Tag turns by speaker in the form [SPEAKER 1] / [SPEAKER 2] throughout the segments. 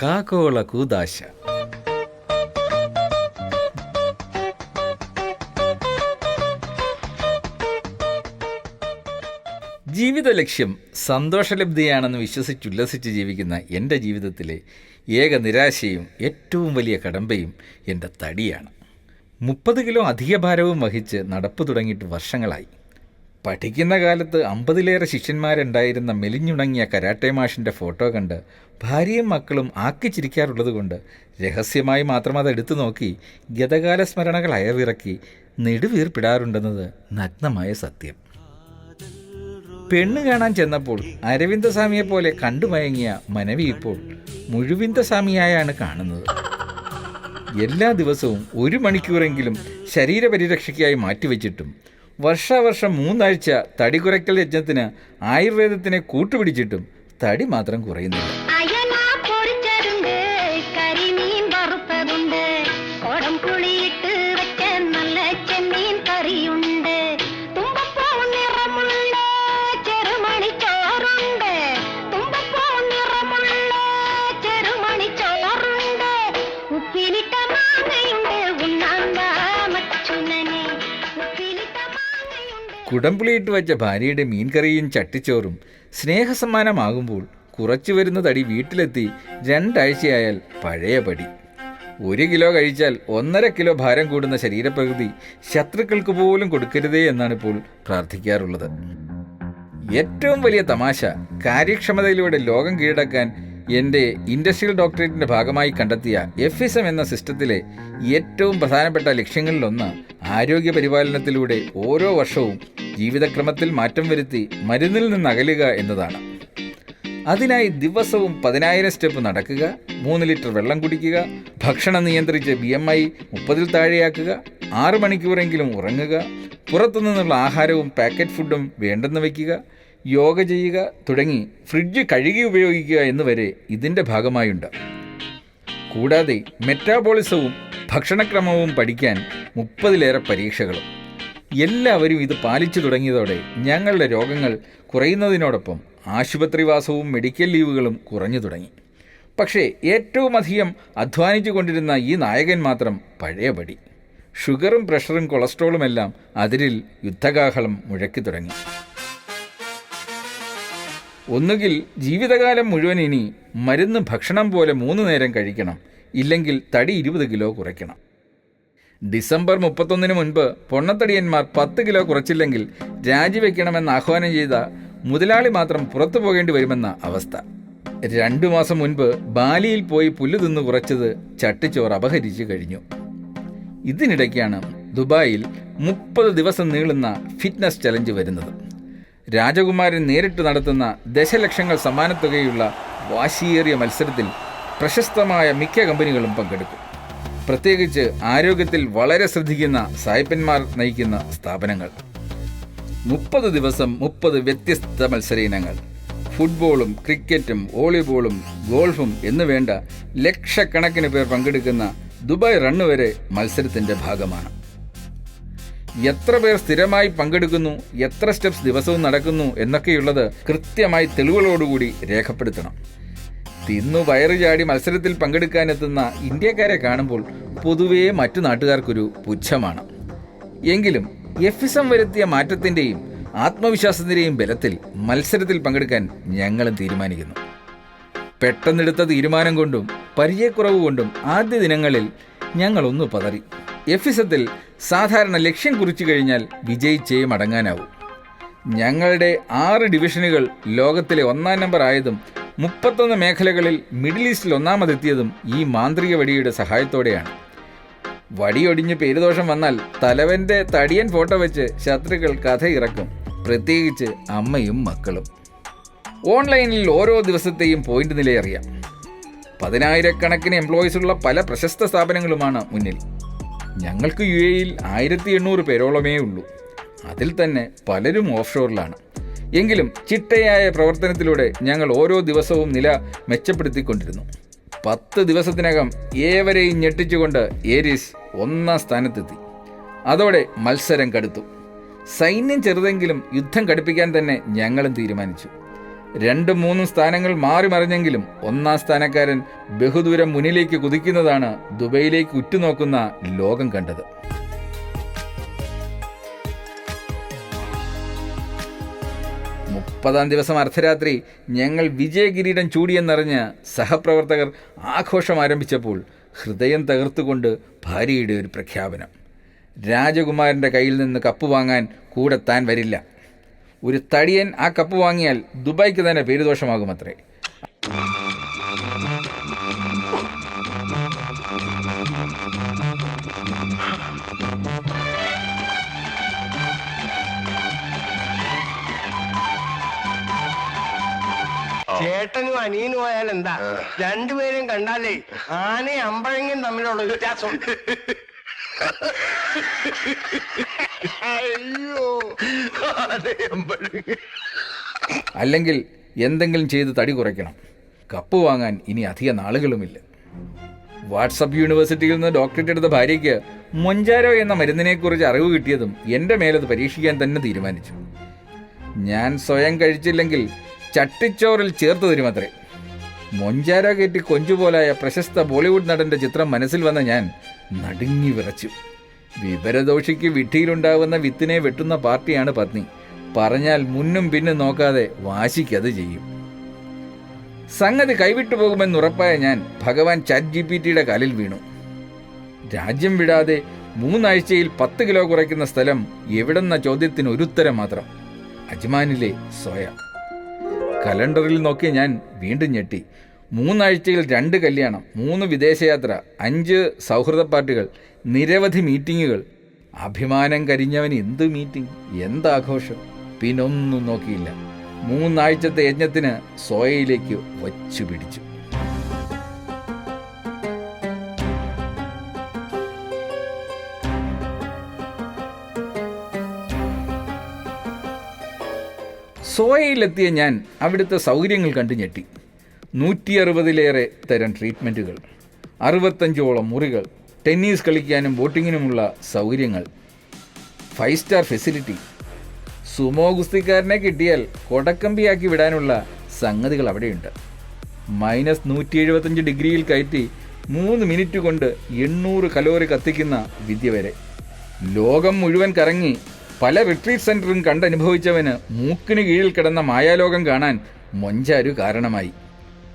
[SPEAKER 1] കാക്കോള കൂദാശ ജീവിത ലക്ഷ്യം സന്തോഷലബ്ധിയാണെന്ന് വിശ്വസിച്ചുല്ലസിച്ച് ജീവിക്കുന്ന എന്റെ ജീവിതത്തിലെ ഏക നിരാശയും ഏറ്റവും വലിയ കടമ്പയും എന്റെ തടിയാണ്. മുപ്പത് കിലോ അധിക ഭാരവും വഹിച്ച് നടപ്പ് തുടങ്ങിയിട്ട് വർഷങ്ങളായി. പഠിക്കുന്ന കാലത്ത് അമ്പതിലേറെ ശിഷ്യന്മാരുണ്ടായിരുന്ന മെലിഞ്ഞുണങ്ങിയ കരാട്ടെ മാഷിന്റെ ഫോട്ടോ കണ്ട് ഭാര്യയും മക്കളും ആക്കിച്ചിരിക്കാറുള്ളത് കൊണ്ട് രഹസ്യമായി മാത്രം അത് എടുത്തു നോക്കി ഗതകാല സ്മരണകൾ അയവിറക്കി നെടുവീർപ്പിടാറുണ്ടെന്നത് നഗ്നമായ സത്യം. പെണ്ണ് കാണാൻ ചെന്നപ്പോൾ അരവിന്ദസ്വാമിയെ പോലെ കണ്ടുമയങ്ങിയ മനവി ഇപ്പോൾ മുഴുവിന്ദസ്വാമിയായാണ് കാണുന്നത്. എല്ലാ ദിവസവും ഒരു മണിക്കൂറെങ്കിലും ശരീരപരിരക്ഷയ്ക്കായി മാറ്റിവെച്ചിട്ടും വർഷാവർഷം മൂന്നാഴ്ച തടി കുറയ്ക്കൽ യജ്ഞത്തിന് ആയുർവേദത്തിനെ കൂട്ടുപിടിച്ചിട്ടും തടി മാത്രം കുറയുന്നില്ല. കുടംപുളിയിട്ട് വെച്ച ഭാര്യയുടെ മീൻകറിയും ചട്ടിച്ചോറും സ്നേഹസമ്മാനമാകുമ്പോൾ കുറച്ചു വരുന്ന തടി വീട്ടിലെത്തി രണ്ടാഴ്ചയായാൽ പഴയ പടി. ഒരു കിലോ കഴിച്ചാൽ ഒന്നര കിലോ ഭാരം കൂടുന്ന ശരീരപ്രകൃതി ശത്രുക്കൾക്ക് പോലും കൊടുക്കരുതേ എന്നാണ് ഇപ്പോൾ പ്രാർത്ഥിക്കാറുള്ളത്. ഏറ്റവും വലിയ തമാശ കാര്യക്ഷമതയിലൂടെ ലോകം കീഴടക്കാൻ എന്റെ ഇൻഡസ്ട്രിയൽ ഡോക്ടറേറ്റിന്റെ ഭാഗമായി കണ്ടെത്തിയ എഫിസം എന്ന സിസ്റ്റത്തിലെ ഏറ്റവും പ്രധാനപ്പെട്ട ലക്ഷ്യങ്ങളിലൊന്ന് ആരോഗ്യ പരിപാലനത്തിലൂടെ ഓരോ വർഷവും ജീവിതക്രമത്തിൽ മാറ്റം വരുത്തി മരുന്നിൽ നിന്ന് അകലുക എന്നതാണ്. അതിനായി ദിവസവും പതിനായിരം സ്റ്റെപ്പ് നടക്കുക മൂന്ന് ലിറ്റർ വെള്ളം കുടിക്കുക ഭക്ഷണം നിയന്ത്രിച്ച് ബി എം ഐ മുപ്പതിൽ താഴെയാക്കുക ആറ് മണിക്കൂറെങ്കിലും ഉറങ്ങുക പുറത്തുനിന്നുള്ള ആഹാരവും പാക്കറ്റ് ഫുഡും വേണ്ടെന്ന് വയ്ക്കുക യോഗ ചെയ്യുക തുടങ്ങി ഫ്രിഡ്ജ് കഴുകി ഉപയോഗിക്കുക എന്നുവരെ ഇതിന്റെ ഭാഗമായുണ്ട്. കൂടാതെ മെറ്റാബോളിസവും ഭക്ഷണക്രമവും പഠിക്കാൻ മുപ്പതിലേറെ പരീക്ഷകളും. എല്ലാവരും ഇത് പാലിച്ചു തുടങ്ങിയതോടെ ഞങ്ങളുടെ രോഗങ്ങൾ കുറയുന്നതിനോടൊപ്പം ആശുപത്രിവാസവും മെഡിക്കൽ ലീവുകളും കുറഞ്ഞു തുടങ്ങി. പക്ഷേ ഏറ്റവും അധികം അധ്വാനിച്ചു കൊണ്ടിരുന്ന ഈ നായകൻ മാത്രം പഴയപടി. ഷുഗറും പ്രഷറും കൊളസ്ട്രോളും എല്ലാം അതിരിൽ യുദ്ധകാഹളം മുഴക്കി തുടങ്ങി. ഒന്നുകിൽ ജീവിതകാലം മുഴുവൻ ഇനി മരുന്ന് ഭക്ഷണം പോലെ മൂന്ന് നേരം കഴിക്കണം. ഇല്ലെങ്കിൽ തടി ഇരുപത് കിലോ കുറയ്ക്കണം. ഡിസംബർ മുപ്പത്തൊന്നിന് മുൻപ് പൊണ്ണത്തടിയന്മാർ പത്ത് കിലോ കുറച്ചില്ലെങ്കിൽ രാജിവെക്കണമെന്ന് ആഹ്വാനം ചെയ്ത മുതലാളി മാത്രം പുറത്തു പോകേണ്ടി വരുമെന്ന അവസ്ഥ. രണ്ടു മാസം മുൻപ് ബാലിയിൽ പോയി പുല്ല് തിന്നു കുറച്ചത് ചട്ടിച്ചോർ അപഹരിച്ചു കഴിഞ്ഞു. ഇതിനിടയ്ക്കാണ് ദുബായിൽ മുപ്പത് ദിവസം നീളുന്ന ഫിറ്റ്നസ് ചലഞ്ച് വരുന്നത്. രാജകുമാരൻ നേരിട്ട് നടത്തുന്ന ദശലക്ഷങ്ങൾ സമ്മാനത്തുകയുള്ള വാശിയേറിയ മത്സരത്തിൽ പ്രശസ്തമായ മിക്ക കമ്പനികളും പങ്കെടുക്കും. പ്രത്യേകിച്ച് ആരോഗ്യത്തിൽ വളരെ ശ്രദ്ധിക്കുന്ന സായിപ്പന്മാർ നയിക്കുന്ന സ്ഥാപനങ്ങൾ. മുപ്പത് ദിവസം മുപ്പത് വ്യത്യസ്ത മത്സര ഇനങ്ങൾ ഫുട്ബോളും ക്രിക്കറ്റും വോളിബോളും ഗോൾഫും എന്നുവേണ്ട ലക്ഷക്കണക്കിന് പേർ പങ്കെടുക്കുന്ന ദുബായ് റണ്ണ് വരെ മത്സരത്തിന്റെ ഭാഗമാണ്. എത്ര പേർ സ്ഥിരമായി പങ്കെടുക്കുന്നു എത്ര സ്റ്റെപ്സ് ദിവസവും നടക്കുന്നു എന്നൊക്കെയുള്ളത് കൃത്യമായി തെളിവുകളോടുകൂടി രേഖപ്പെടുത്തണം. തിന്നു വയറു ചാടി മത്സരത്തിൽ പങ്കെടുക്കാനെത്തുന്ന ഇന്ത്യക്കാരെ കാണുമ്പോൾ പൊതുവേ മറ്റു നാട്ടുകാർക്കൊരു പുച്ഛമാണ്. എങ്കിലും എഫിസം വരുത്തിയ മാറ്റത്തിന്റെയും ആത്മവിശ്വാസത്തിന്റെയും ബലത്തിൽ മത്സരത്തിൽ പങ്കെടുക്കാൻ ഞങ്ങളും തീരുമാനിക്കുന്നു. പെട്ടെന്നെടുത്ത തീരുമാനം കൊണ്ടും പരിചയക്കുറവ് കൊണ്ടും ആദ്യ ദിനങ്ങളിൽ ഞങ്ങളൊന്ന് പതറി. എഫിസത്തിൽ സാധാരണ ലക്ഷ്യം കുറിച്ചു കഴിഞ്ഞാൽ വിജയിച്ചേ മടങ്ങാനാവും. ഞങ്ങളുടെ ആറ് ഡിവിഷനുകൾ ലോകത്തിലെ ഒന്നാം നമ്പർ ആയതും മുപ്പത്തൊന്ന് മേഖലകളിൽ മിഡിൽ ഈസ്റ്റിൽ ഒന്നാമതെത്തിയതും ഈ മാന്ത്രിക വടിയുടെ സഹായത്തോടെയാണ്. വടിയൊടിഞ്ഞ് പേരുദോഷം വന്നാൽ തലവന്റെ തടിയൻ ഫോട്ടോ വെച്ച് ശത്രുക്കൾ കഥ ഇറക്കും. പ്രത്യേകിച്ച് അമ്മയും മക്കളും. ഓൺലൈനിൽ ഓരോ ദിവസത്തെയും പോയിന്റ് നിലയറിയാം പതിനായിരക്കണക്കിന് എംപ്ലോയീസ് ഉള്ള പല പ്രശസ്ത സ്ഥാപനങ്ങളുമാണ് മുന്നിൽ. ഞങ്ങൾക്ക് യു എയിൽ ആയിരത്തി എണ്ണൂറ് പേരോളമേ ഉള്ളൂ. അതിൽ തന്നെ പലരും ഓഫ് ഷോറിലാണ്. എങ്കിലും ചിട്ടയായ പ്രവർത്തനത്തിലൂടെ ഞങ്ങൾ ഓരോ ദിവസവും നില മെച്ചപ്പെടുത്തിക്കൊണ്ടിരുന്നു. പത്ത് ദിവസത്തിനകം ഏവരെയും ഞെട്ടിച്ചുകൊണ്ട് ഏരീസ് ഒന്നാം സ്ഥാനത്തെത്തി. അതോടെ മത്സരം കടുത്തു. സൈന്യം ചെറുതെങ്കിലും യുദ്ധം കടുപ്പിക്കാൻ തന്നെ ഞങ്ങളും തീരുമാനിച്ചു. രണ്ടും മൂന്നും സ്ഥാനങ്ങൾ മാറി മറിഞ്ഞെങ്കിലും ഒന്നാം സ്ഥാനക്കാരൻ ബഹുദൂരം മുന്നിലേക്ക് കുതിക്കുന്നതാണ് ദുബൈയിലേക്ക് ഉറ്റുനോക്കുന്ന ലോകം കണ്ടത്. മുപ്പതാം ദിവസം അർദ്ധരാത്രി ഞങ്ങൾ വിജയകിരീടം ചൂടിയെന്നറിഞ്ഞ് സഹപ്രവർത്തകർ ആഘോഷം ആരംഭിച്ചപ്പോൾ ഹൃദയം തകർത്തുകൊണ്ട് ഭാര്യയുടെ ഒരു പ്രഖ്യാപനം. രാജകുമാരന്റെ കയ്യിൽ നിന്ന് കപ്പ് വാങ്ങാൻ കൂടെ താൻ വരില്ല. ഒരു തടിയൻ ആ കപ്പ് വാങ്ങിയാൽ ദുബായ്ക്ക് തന്നെ പേരുദോഷമാകുമത്രേ.
[SPEAKER 2] ചേട്ടനും അനിയനും ആയാൽ എന്താ? രണ്ടുപേരും കണ്ടാലേ ആനയും അമ്പഴങ്ങയും തമ്മിലുള്ള വ്യത്യാസം. അയ്യോ.
[SPEAKER 1] അല്ലെങ്കിൽ എന്തെങ്കിലും ചെയ്ത് തടി കുറയ്ക്കണം. കപ്പ് വാങ്ങാൻ ഇനി അധിക നാളുകളുമില്ല. വാട്സപ്പ് യൂണിവേഴ്സിറ്റിയിൽ നിന്ന് ഡോക്ടറേറ്റ് എടുത്ത ഭാര്യയ്ക്ക് മൊഞ്ചാരോ എന്ന മരുന്നിനെക്കുറിച്ച് അറിവ് കിട്ടിയതും എന്റെ മേലത് പരീക്ഷിക്കാൻ തന്നെ തീരുമാനിച്ചു. ഞാൻ സ്വയം കഴിച്ചില്ലെങ്കിൽ ചട്ടിച്ചോറിൽ ചേർത്ത് തരുമത്രേ മൊഞ്ചാര കയറ്റി കൊഞ്ചുപോലായ പ്രശസ്ത ബോളിവുഡ് നടന്റെ ചിത്രം മനസ്സിൽ വന്ന ഞാൻ നടുങ്ങി വിറച്ചു. വിവരദോഷിക്ക് വിട്ടിയിലുണ്ടാകുന്ന വിത്തിനെ വെട്ടുന്ന പാർട്ടിയാണ് പത്നി. പറഞ്ഞാൽ മുന്നും പിന്നും നോക്കാതെ വാശിക്കത് ചെയ്യും. സംഗതി കൈവിട്ടു പോകുമെന്ന് ഉറപ്പായ ഞാൻ ഭഗവാൻ ചാറ്റ് ജി പി ടിയുടെ കാലിൽ വീണു. രാജ്യം വിടാതെ മൂന്നാഴ്ചയിൽ പത്ത് കിലോ കുറയ്ക്കുന്ന സ്ഥലം എവിടെന്ന ചോദ്യത്തിന് ഒരുത്തരം മാത്രം. അജ്മാനിലെ സോയ. കലണ്ടറിൽ നോക്കി ഞാൻ വീണ്ടും ഞെട്ടി. മൂന്നാഴ്ചയിൽ രണ്ട് കല്യാണം മൂന്ന് വിദേശയാത്ര അഞ്ച് സൗഹൃദ പാർട്ടികൾ നിരവധി മീറ്റിങ്ങുകൾ. അഭിമാനം കരിഞ്ഞവൻ എന്ത് മീറ്റിംഗ്? എന്താഘോഷം പിന്നൊന്നും നോക്കിയില്ല. മൂന്നാഴ്ചത്തെ യജ്ഞത്തിന് സോയയിലേക്ക് വച്ചു പിടിച്ചു സോയയിലെത്തിയ ഞാൻ അവിടുത്തെ സൗകര്യങ്ങൾ കണ്ടു ഞെട്ടി. നൂറ്റി അറുപതിലേറെ തരം ട്രീറ്റ്മെന്റുകൾ അറുപത്തഞ്ചോളം മുറികൾ ടെന്നീസ് കളിക്കാനും ബോട്ടിങ്ങിനുമുള്ള സൗകര്യങ്ങൾ. Five star facility. സുമോ ഗുസ്തിക്കാരനെ കിട്ടിയാൽ കൊടക്കമ്പിയാക്കി വിടാനുള്ള സംഗതികൾ അവിടെയുണ്ട്. മൈനസ് നൂറ്റി എഴുപത്തഞ്ച് ഡിഗ്രിയിൽ കയറ്റി മൂന്ന് മിനിറ്റ് കൊണ്ട് എണ്ണൂറ് കലോറി കത്തിക്കുന്ന വിദ്യ വരെ. ലോകം മുഴുവൻ കറങ്ങി പല റിട്രീറ്റ് സെന്ററും കണ്ടനുഭവിച്ചവന് മൂക്കിന് കീഴിൽ കിടന്ന മായാലോകം കാണാൻ മൊഞ്ചാരു കാരണമായി.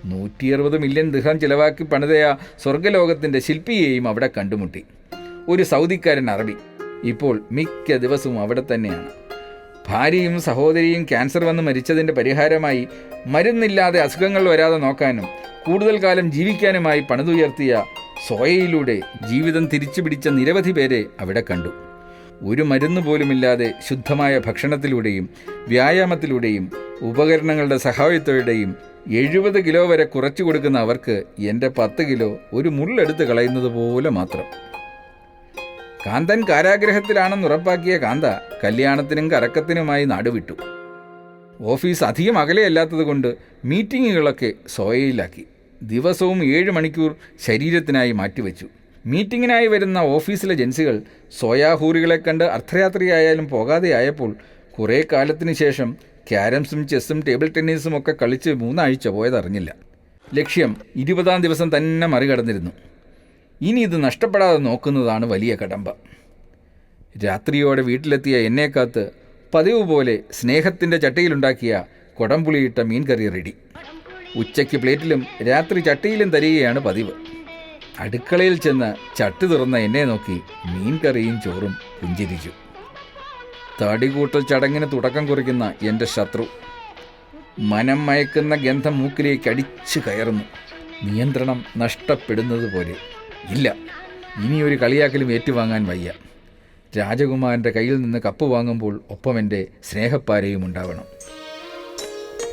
[SPEAKER 1] നൂറ്റി അറുപത് മില്യൺ ദൃഹം ചിലവാക്കി പണിതയ സ്വർഗലോകത്തിന്റെ ശില്പിയെയും അവിടെ കണ്ടുമുട്ടി. ഒരു സൗദിക്കാരൻ അറബി. ഇപ്പോൾ മിക്ക ദിവസവും അവിടെ തന്നെയാണ്. ഭാര്യയും സഹോദരിയും ക്യാൻസർ വന്ന് മരിച്ചതിന്റെ പരിഹാരമായി മരുന്നില്ലാതെ അസുഖങ്ങൾ വരാതെ നോക്കാനും കൂടുതൽ കാലം ജീവിക്കാനുമായി പണിതുയർത്തിയ സോയയിലൂടെ ജീവിതം തിരിച്ചു പിടിച്ച നിരവധി പേരെ അവിടെ കണ്ടു. ഒരു മരുന്ന് പോലുമില്ലാതെ ശുദ്ധമായ ഭക്ഷണത്തിലൂടെയും വ്യായാമത്തിലൂടെയും ഉപകരണങ്ങളുടെ സഹായത്തോടെയും എഴുപത് കിലോ വരെ കുറച്ചു കൊടുക്കുന്ന അവർക്ക് എന്റെ പത്ത് കിലോ ഒരു മുള്ളെടുത്ത് കളയുന്നത് പോലെ മാത്രം. കാന്തൻ കാരാഗ്രഹത്തിലാണെന്ന് ഉറപ്പാക്കിയ കാന്ത കല്യാണത്തിനും കറക്കത്തിനുമായി നാടുവിട്ടു. ഓഫീസ് അധികം അകലെയല്ലാത്തതുകൊണ്ട് മീറ്റിങ്ങുകളൊക്കെ സോയയിലാക്കി. ദിവസവും ഏഴ് മണിക്കൂർ ശരീരത്തിനായി മാറ്റിവെച്ചു. മീറ്റിങ്ങിനായി വരുന്ന ഓഫീസിലെ ജൻസികൾ സോയാഹൂറികളെ കണ്ട് അർദ്ധരാത്രിയായാലും പോകാതെ ആയപ്പോൾ കുറേ കാലത്തിന് ശേഷം ക്യാരംസും ചെസ്സും ടേബിൾ ടെന്നീസും ഒക്കെ കളിച്ച് മൂന്നാഴ്ച പോയതറിഞ്ഞില്ല ലക്ഷ്യം ഇരുപതാം ദിവസം തന്നെ മറികടന്നിരുന്നു. ഇനി ഇത് നഷ്ടപ്പെടാതെ നോക്കുന്നതാണ് വലിയ കടമ്പ. രാത്രിയോടെ വീട്ടിലെത്തിയ എന്നെ പതിവ് പോലെ സ്നേഹത്തിന്റെ ചട്ടിയിലുണ്ടാക്കിയ കൊടംപുളിയിട്ട മീൻ കറി റെഡി. ഉച്ചയ്ക്ക് പ്ലേറ്റിലും രാത്രി ചട്ടിയിലും തരികയാണ് പതിവ്. അടുക്കളയിൽ ചെന്ന് ചട്ടി തുറന്ന എന്നെ നോക്കി മീൻകറിയും ചോറും പുഞ്ചിരിച്ചു. തടികൂട്ടൽ ചടങ്ങിന് തുടക്കം കുറിക്കുന്ന എന്റെ ശത്രു മനം മയക്കുന്ന ഗന്ധം മൂക്കിലേക്ക് അടിച്ചു കയറുന്നു. നിയന്ത്രണം നഷ്ടപ്പെടുന്നത് പോലെ. ഇല്ല ഇനിയൊരു കളിയാക്കലും ഏറ്റുവാങ്ങാൻ വയ്യ. രാജകുമാരന്റെ കയ്യിൽ നിന്ന് കപ്പ് വാങ്ങുമ്പോൾ ഒപ്പം എന്റെ സ്നേഹപ്പാരയും ഉണ്ടാവണം.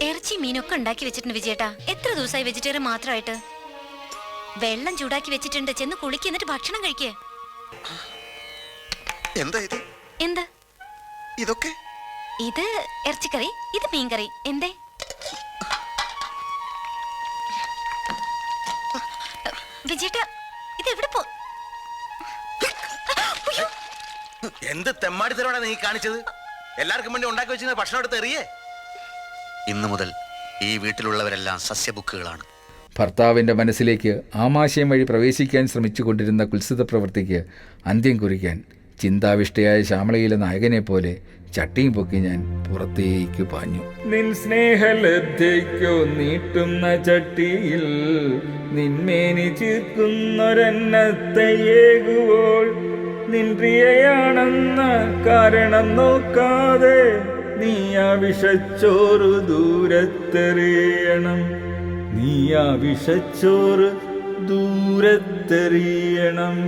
[SPEAKER 3] ഇറച്ചി മീനൊക്കെ ഉണ്ടാക്കി വെച്ചിട്ടുണ്ട് വിജയേട്ടാ. എത്ര ദിവസമായി വെജിറ്റേറിയൻ മാത്രമായിട്ട്? വെള്ളം ചൂടാക്കി വെച്ചിട്ടുണ്ട്. ചെന്ന് കുളിക്ക് എന്നിട്ട് ഭക്ഷണം കഴിക്കേ.
[SPEAKER 4] എന്താ ഇത്?
[SPEAKER 3] എന്ത്?
[SPEAKER 4] ഇതൊക്കെ?
[SPEAKER 3] ഇത് ഇറച്ചിക്കറി ഇത് മീൻകറി. എന്തേ? വിജയേട്ടാ ഇത് എവിടെ പോ അയ്യോ,
[SPEAKER 4] എന്ത് തെമ്മാടിത്തരമാണ് നീ കാണിച്ചത്? എല്ലാവർക്കും വേണ്ടി ഉണ്ടാക്കി വെച്ചിരുന്ന ഭക്ഷണം എടുത്ത് എറിയേ? ഇന്നു മുതൽ ഈ വീട്ടിലുള്ളവരെല്ലാം സസ്യബുക്കുകളാണ്.
[SPEAKER 1] ഭർത്താവിന്റെ മനസ്സിലേക്ക് ആമാശയം വഴി പ്രവേശിക്കാൻ ശ്രമിച്ചുകൊണ്ടിരുന്ന കുത്സിത പ്രവൃത്തിക്ക് അന്ത്യം കുറിക്കാൻ ചിന്താവിഷ്ടയായ ശ്യാമളയിലെ നായകനെ പോലെ ചട്ടിയും പൊക്കി ഞാൻ പുറത്തേക്ക് പാഞ്ഞു. നിൻ സ്നേഹലബ്ധയ്ക്കോ നീട്ടുന്ന ചട്ടിയിൽ നിന്മേനി ചീർക്കുന്നൊരെണ്ണത്തയേകുവോൾ നിൻ പ്രിയയാണെന്ന കാരണം നോക്കാതെ നീ ആ വിഷച്ചോറു ദൂരത്തെറിയണം. നീ ആ വിഷച്ചോറ് ദൂരത്തെറിയണം.